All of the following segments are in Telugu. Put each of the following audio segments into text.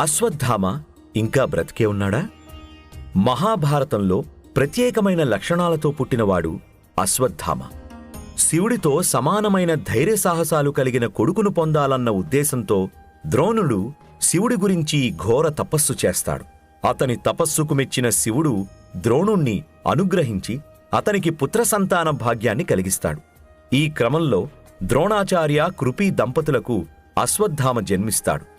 అశ్వత్థామ ఇంకా బ్రతికే ఉన్నాడా? మహాభారతంలో ప్రత్యేకమైన లక్షణాలతో పుట్టినవాడు అశ్వత్థామ. శివుడితో సమానమైన ధైర్య సాహసాలు కలిగిన కొడుకును పొందాలన్న ఉద్దేశంతో ద్రోణుడు శివుడి గురించి ఘోర తపస్సు చేస్తాడు. అతని తపస్సుకు మెచ్చిన శివుడు ద్రోణుణ్ణి అనుగ్రహించి అతనికి పుత్ర సంతాన భాగ్యాన్ని కలిగిస్తాడు. ఈ క్రమంలో ద్రోణాచార్య కృపి దంపతులకు అశ్వత్థామ జన్మిస్తాడు.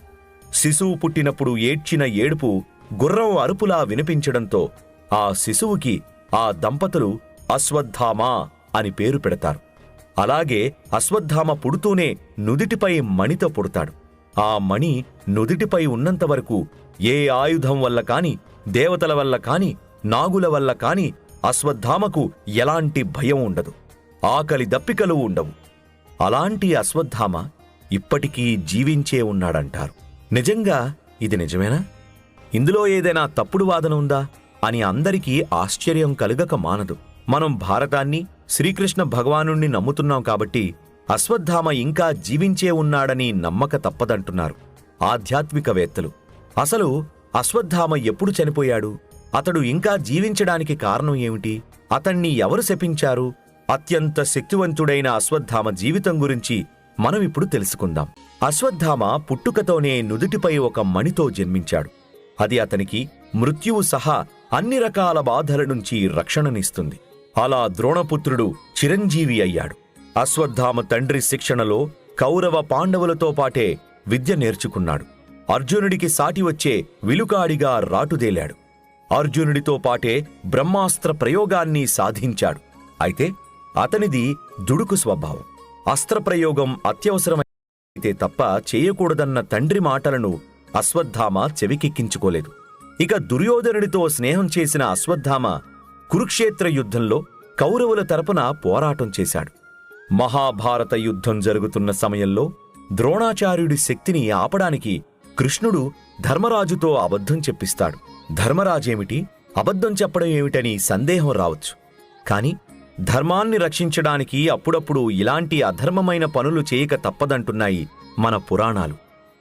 శిశువు పుట్టినప్పుడు ఏడ్చిన ఏడుపు గుర్రం అరుపులా వినిపించడంతో ఆ శిశువుకి ఆ దంపతులు అశ్వత్థామ అని పేరు పెడతారు. అలాగే అశ్వత్థామ పుడుతూనే నుదిటిపై మణితో పుడతాడు. ఆ మణి నుదిటిపై ఉన్నంతవరకు ఏ ఆయుధం వల్ల కాని దేవతల వల్ల కాని నాగుల వల్ల కాని అశ్వత్థామకు ఎలాంటి భయం ఉండదు. ఆకలి దప్పికలు ఉండవు. అలాంటి అశ్వత్థామ ఇప్పటికీ జీవించే ఉన్నాడంటారు. నిజంగా ఇది నిజమేనా? ఇందులో ఏదైనా తప్పుడు వాదన ఉందా? అని అందరికీ ఆశ్చర్యం కలుగక మానదు. మనం భారతాన్ని శ్రీకృష్ణ భగవానుణ్ణి నమ్ముతున్నాం కాబట్టి అశ్వత్థామ ఇంకా జీవించే ఉన్నాడని నమ్మక తప్పదంటున్నారు ఆధ్యాత్మికవేత్తలు. అసలు అశ్వత్థామ ఎప్పుడు చనిపోయాడు? అతడు ఇంకా జీవించడానికి కారణం ఏమిటి? అతణ్ణి ఎవరు శపించారు? అత్యంత శక్తివంతుడైన అశ్వత్థామ జీవితం గురించి మనం ఇప్పుడు తెలుసుకుందాం. అశ్వత్థామ పుట్టుకతోనే నుదుటిపై ఒక మణితో జన్మించాడు. అది అతనికి మృత్యువు సహా అన్ని రకాల బాధల నుంచి రక్షణనిస్తుంది. అలా ద్రోణపుత్రుడు చిరంజీవి అయ్యాడు. అశ్వత్థామ తండ్రి శిక్షణలో కౌరవ పాండవులతో పాటే విద్య నేర్చుకున్నాడు. అర్జునుడికి సాటి వచ్చే విలుకాడిగా రాటుదేలాడు. అర్జునుడితో పాటే బ్రహ్మాస్త్ర ప్రయోగాన్ని సాధించాడు. అయితే అతనిది దుడుకు స్వభావం. అస్త్రప్రయోగం అత్యవసరమైతే తప్ప చేయకూడదన్న తండ్రి మాటలను అశ్వత్థామ చెవికెక్కించుకోలేదు. ఇక దుర్యోధనుడితో స్నేహం చేసిన అశ్వత్థామ కురుక్షేత్ర యుద్ధంలో కౌరవుల తరపున పోరాటం చేశాడు. మహాభారత యుద్ధం జరుగుతున్న సమయంలో ద్రోణాచార్యుడి శక్తిని ఆపడానికి కృష్ణుడు ధర్మరాజుతో అబద్ధం చెప్పిస్తాడు. ధర్మరాజేమిటి? అబద్ధం చెప్పడం ఏమిటని సందేహం రావచ్చు. కాని ధర్మాన్ని రక్షించడానికి అప్పుడప్పుడు ఇలాంటి అధర్మమైన పనులు చేయక తప్పదంటున్నాయి మన పురాణాలు.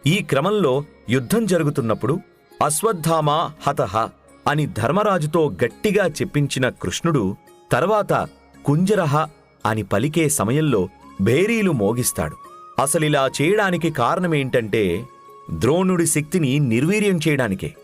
ఈ క్రమంలో యుద్ధం జరుగుతున్నప్పుడు అశ్వత్థామ హతహ అని ధర్మరాజుతో గట్టిగా చెప్పించిన కృష్ణుడు తర్వాత కుంజరహ అని పలికే సమయంలో భేరీలు మోగిస్తాడు. అసలిలా చేయడానికి కారణమేంటంటే ద్రోణుడి శక్తిని నిర్వీర్యం చేయడానికే.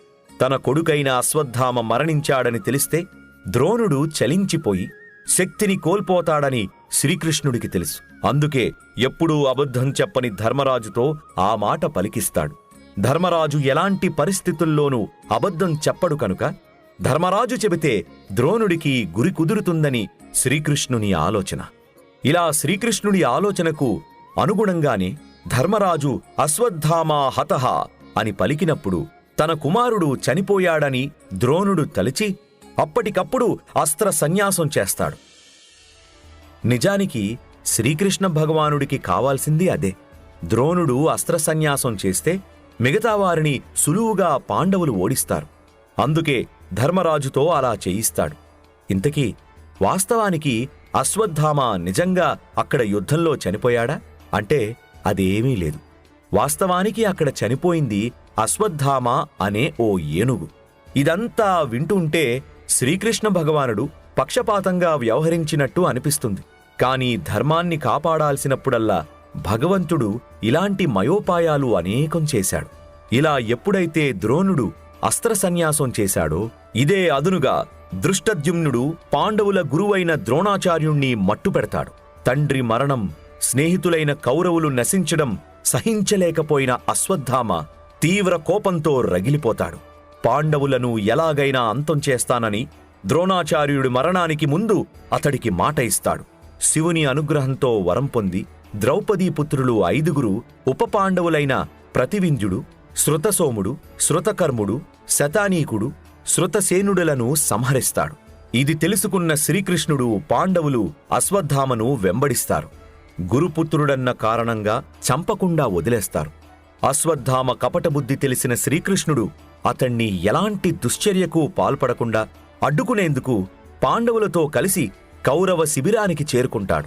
తన కొడుకైన అశ్వత్థామ మరణించాడని తెలిస్తే ద్రోణుడు చలించిపోయి శక్తిని కోల్పోతాడని శ్రీకృష్ణుడికి తెలుసు. అందుకే ఎప్పుడూ అబద్ధం చెప్పని ధర్మరాజుతో ఆ మాట పలికిస్తాడు. ధర్మరాజు ఎలాంటి పరిస్థితుల్లోనూ అబద్ధం చెప్పడు కనుక ధర్మరాజు చెబితే ద్రోణుడికి గురి కుదురుతుందని శ్రీకృష్ణుని ఆలోచన. ఇలా శ్రీకృష్ణుడి ఆలోచనకు అనుగుణంగానే ధర్మరాజు అశ్వత్థామా హతహ అని పలికినప్పుడు తన కుమారుడు చనిపోయాడని ద్రోణుడు తలిచి అప్పటికప్పుడు అస్త్ర సన్యాసం చేస్తాడు. నిజానికి శ్రీకృష్ణ భగవానుడికి కావాల్సింది అదే. ద్రోణుడు అస్త్ర సన్యాసం చేస్తే మిగతా వారిని సులువుగా పాండవులు ఓడిస్తారు. అందుకే ధర్మరాజుతో అలా చేయిస్తాడు. ఇంతకీ వాస్తవానికి అశ్వత్థామ నిజంగా అక్కడ యుద్ధంలో చనిపోయాడా? అంటే అదేమీ లేదు. వాస్తవానికి అక్కడ చనిపోయింది అశ్వత్థామ అనే ఓ ఏనుగు. ఇదంతా వింటుంటే శ్రీకృష్ణ భగవానుడు పక్షపాతంగా వ్యవహరించినట్టు అనిపిస్తుంది. కాని ధర్మాన్ని కాపాడాల్సినప్పుడల్లా భగవంతుడు ఇలాంటి మయోపాయాలు అనేకం చేశాడు. ఇలా ఎప్పుడైతే ద్రోణుడు అస్త్ర సన్యాసం చేశాడో ఇదే అదునుగా దృష్టద్యుమ్నుడు పాండవుల గురువైన ద్రోణాచార్యుణ్ణి మట్టుపెడతాడు. తండ్రి మరణం స్నేహితులైన కౌరవులు నశించడం సహించలేకపోయిన అశ్వత్థామ తీవ్ర కోపంతో రగిలిపోతాడు. పాండవులను ఎలాగైనా అంతం చేస్తానని ద్రోణాచార్యుడి మరణానికి ముందు అతడికి మాట ఇస్తాడు. శివుని అనుగ్రహంతో వరం పొంది ద్రౌపదీపుత్రులు ఐదుగురు ఉపపాండవులైన ప్రతివింధ్యుడు శృతసోముడు శృతకర్ముడు శతానీకుడు శృతసేనుడులను సంహరిస్తాడు. ఇది తెలుసుకున్న శ్రీకృష్ణుడు పాండవులు అశ్వత్థామను వెంబడిస్తారు. గురుపుత్రుడన్న కారణంగా చంపకుండా వదిలేస్తారు. అశ్వత్థామ కపటబుద్ధి తెలిసిన శ్రీకృష్ణుడు అతణ్ణి ఎలాంటి దుశ్చర్యకు పాల్పడకుండా అడ్డుకునేందుకు పాండవులతో కలిసి కౌరవ శిబిరానికి చేరుకుంటాడు.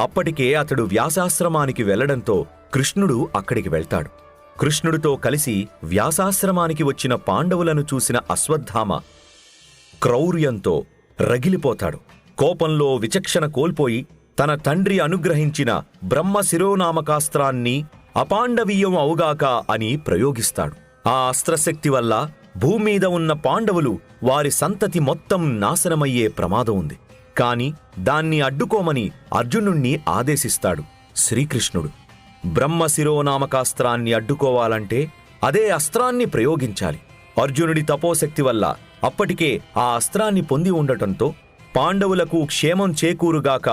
అప్పటికే అతడు వ్యాసాశ్రమానికి వెళ్ళడంతో కృష్ణుడు అక్కడికి వెళ్తాడు. కృష్ణుడితో కలిసి వ్యాసాశ్రమానికి వచ్చిన పాండవులను చూసిన అశ్వత్థామ క్రౌర్యంతో రగిలిపోతాడు. కోపంలో విచక్షణ కోల్పోయి తన తండ్రి అనుగ్రహించిన బ్రహ్మ శిరోనామకాస్త్రాన్ని అపాండవీయం అవుగాక అని ప్రయోగిస్తాడు. ఆ అస్త్రశక్తి వల్ల భూమీద ఉన్న పాండవులు వారి సంతతి మొత్తం నాశనమయ్యే ప్రమాదం ఉంది. కాని దాన్ని అడ్డుకోమని అర్జునుణ్ణి ఆదేశిస్తాడు శ్రీకృష్ణుడు. బ్రహ్మ శిరోనామకాస్త్రాన్ని అడ్డుకోవాలంటే అదే అస్త్రాన్ని ప్రయోగించాలి. అర్జునుడి తపోశక్తి వల్ల అప్పటికే ఆ అస్త్రాన్ని పొంది ఉండటంతో పాండవులకు క్షేమం చేకూరుగాక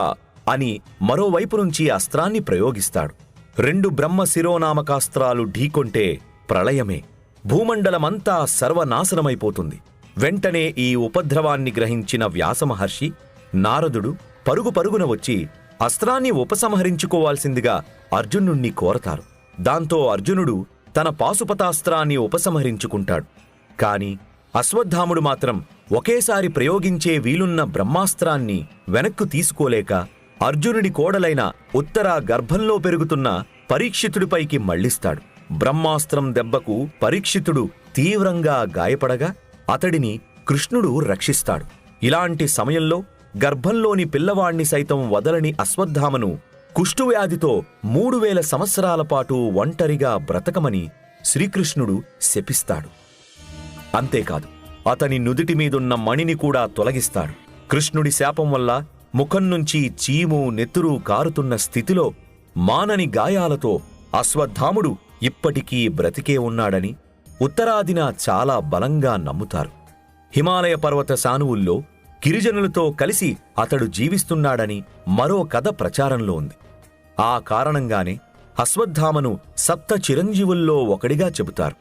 అని మరోవైపు నుంచి అస్త్రాన్ని ప్రయోగిస్తాడు. రెండు బ్రహ్మ శిరోనామకాస్త్రాలు ఢీకొంటే ప్రళయమే. భూమండలమంతా సర్వనాశనమైపోతుంది. వెంటనే ఈ ఉపద్రవాన్ని గ్రహించిన వ్యాసమహర్షి నారదుడు పరుగు పరుగున వచ్చి అస్త్రాన్ని ఉపసంహరించుకోవాల్సిందిగా అర్జునుణ్ణి కోరతారు. దాంతో అర్జునుడు తన పాశుపతాస్త్రాన్ని ఉపసంహరించుకుంటాడు. కాని అశ్వత్థాముడు మాత్రం ఒకేసారి ప్రయోగించే వీలున్న బ్రహ్మాస్త్రాన్ని వెనక్కు తీసుకోలేక అర్జునుడి కోడలైన ఉత్తర గర్భంలో పెరుగుతున్న పరీక్షితుడిపైకి మళ్ళిస్తాడు. బ్రహ్మాస్త్రం దెబ్బకు పరీక్షితుడు తీవ్రంగా గాయపడగా అతడిని కృష్ణుడు రక్షిస్తాడు. ఇలాంటి సమయంలో గర్భంలోని పిల్లవాణ్ణి సైతం వదలని అశ్వత్థామను కుష్ఠువ్యాధితో మూడు వేల సంవత్సరాల పాటు ఒంటరిగా బ్రతకమని శ్రీకృష్ణుడు శపిస్తాడు. అంతేకాదు అతని నుదిటి మీదున్న మణిని కూడా తొలగిస్తాడు. కృష్ణుడి శాపం వల్ల ముఖం నుంచి చీము నెత్తురు కారుతున్న స్థితిలో మానని గాయాలతో అశ్వత్థాముడు ఇప్పటికీ బ్రతికే ఉన్నాడని ఉత్తరాదిన చాలా బలంగా నమ్ముతారు. హిమాలయ పర్వత సానువుల్లో గిరిజనులతో కలిసి అతడు జీవిస్తున్నాడని మరో కథ ప్రచారంలో ఉంది. ఆ కారణంగానే అశ్వత్థామను సప్త చిరంజీవుల్లో ఒకడిగా చెబుతారు.